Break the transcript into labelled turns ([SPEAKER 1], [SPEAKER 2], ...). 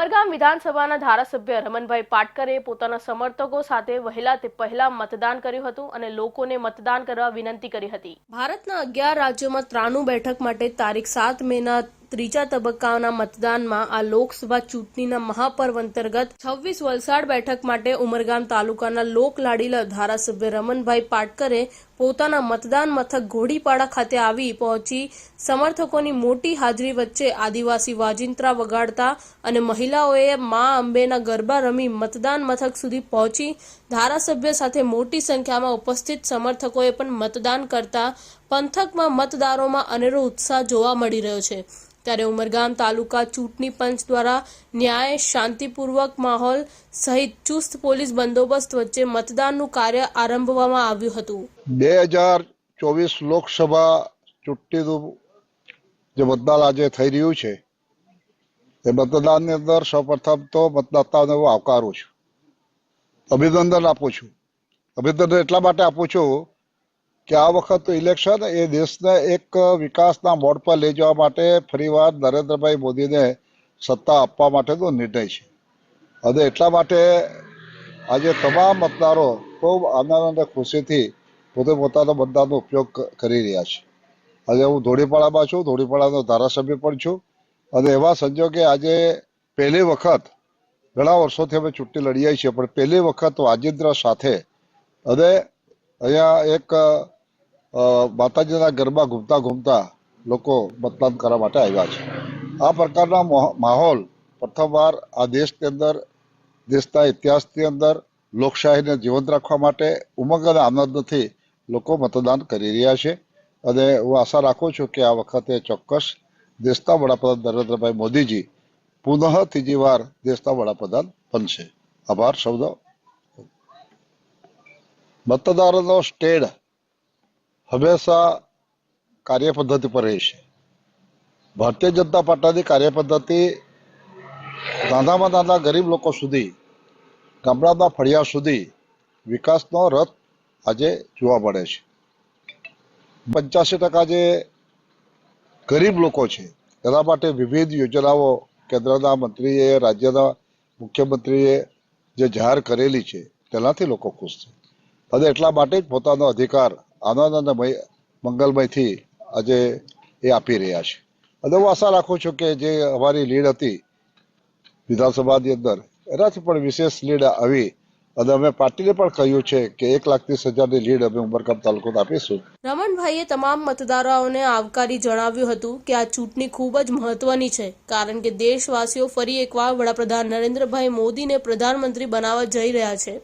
[SPEAKER 1] ઉમરગામ વિધાનસભાના ધારાસભ્ય રમણભાઈ પાટકરે પોતાના સમર્થકો સાથે વહેલા તે પહેલા મતદાન કર્યું હતું અને લોકોને મતદાન કરવા વિનંતી કરી હતી. ભારતના અગિયાર રાજ્યોમાં ત્રાણું બેઠક માટે તારીખ સાત મેના ત્રીજા તબક્કાના મતદાનમાં આ લોકસભા ચૂંટણીના મહાપર્વ અંતર્ગત છવ્વીસ વલસાડ બેઠક માટે ઉમરગામ તાલુકાના લોકલાડીલા ધારાસભ્ય રમણભાઈ પાટકરે પોતાના મતદાન મથક ઘોડીપાડા ખાતે આવી પહોંચી સમર્થકોની મોટી હાજરી વચ્ચે આદિવાસી વાજિંત્રા વગાડતા અને મહિલાઓએ મા અંબેના ગરબા રમી મતદાન મથક સુધી પહોંચી. ધારાસભ્ય સાથે મોટી સંખ્યામાં ઉપસ્થિત સમર્થકોએ પણ મતદાન કરતા પંથકમાં મતદારોમાં અનેરો ઉત્સાહ જોવા મળી રહ્યો છે. ત્યારે ઉમરગામ તાલુકા ચૂંટણી પંચ દ્વારા ન્યાય, શાંતિપૂર્વક માહોલ સહિત ચુસ્ત પોલીસ બંદોબસ્ત વચ્ચે મતદાનનું કાર્ય આરંભવામાં આવ્યું હતું.
[SPEAKER 2] બે હજાર ચોવીસ લોકસભા ચૂંટણીનું જે મતદાન આજે થઈ રહ્યું છે, એ મતદાનની અંદર સૌપ્રથમ તો મતદાતાઓને હું આવકારું છું. અભિનંદન આપું છું. અભિનંદન એટલા માટે આપું છું કે આ વખત ઇલેક્શન એ દેશને એક વિકાસના મોડ પર લઈ જવા માટે ફરીવાર નરેન્દ્રભાઈ મોદીને સત્તા આપવા માટેનો નિર્ણય છે. અને એટલા માટે આજે તમામ મતદારો ખૂબ આનંદ અને ખુશીથી પોતે પોતાના મતદાનનો ઉપયોગ કરી રહ્યા છે. આજે હું ધોળીપાડામાં છું, ધોળીપાડાનો ધારાસભ્ય પણ છું. અને એવા સંજોગે આજે પહેલી વખત, ઘણા વર્ષોથી અમે ચૂંટણી લડીએ છીએ, પણ પહેલી વખત વાજિંદ્ર સાથે અને અહીંયા એક માતાજીના ગરબા ઘૂમતા ઘૂમતા લોકો મતદાન કરવા માટે આવ્યા છે. આ પ્રકારના મોહ- માહોલ પ્રથમવાર આ દેશની અંદર, દેશના ઇતિહાસની અંદર લોકશાહીને જીવંત રાખવા માટે ઉમંગ અને આનંદથી લોકો મતદાન કરી રહ્યા છે. અને હું આશા રાખું છું કે આ વખતે ચોક્કસ દેશના વડાપ્રધાન નરેન્દ્રભાઈ મોદીજી પુનઃ ત્રીજી વાર દેશના વડાપ્રધાન બનશે. આભાર સૌનો. મતદારોનો સ્ટેડ હંમેશા કાર્યપદ્ધતિ પર રહેશે ભારતીય જનતા પાર્ટીની કાર્યપદ્ધતિ નાનામાં નાના ગરીબ લોકો સુધી, ગામડાના ફળિયા સુધી વિકાસનો રથ આજે જોવા મળે છે. પંચ્યાસી ટકા જે ગરીબ લોકો છે, એના માટે વિવિધ યોજનાઓ કેન્દ્રના મંત્રીએ, રાજ્યના મુખ્યમંત્રીએ જે જાહેર કરેલી છે, તેનાથી લોકો ખુશ છે. અને એટલા માટે જ પોતાનો અધિકાર આનંદ અને મય- મંગલમયથી આજે એ આપી રહ્યા છે. અને હું આશા રાખું છું કે જે અમારી લીડ હતી વિધાનસભાની અંદર, એનાથી પણ વિશેષ લીડ આવી કહ્યું છે કે એક લાખ ત્રીસ હજારની લીડ અમે ઉમરગામ તાલુકાને આપીશું.
[SPEAKER 1] રમણભાઈએ તમામ મતદારોને આવકારી જણાવ્યું હતું કે આ ચૂંટણી ખૂબ જ મહત્વની છે, કારણ કે દેશવાસીઓ ફરી એકવાર વડાપ્રધાન નરેન્દ્રભાઈ મોદીને પ્રધાનમંત્રી બનાવવા જઈ રહ્યા છે.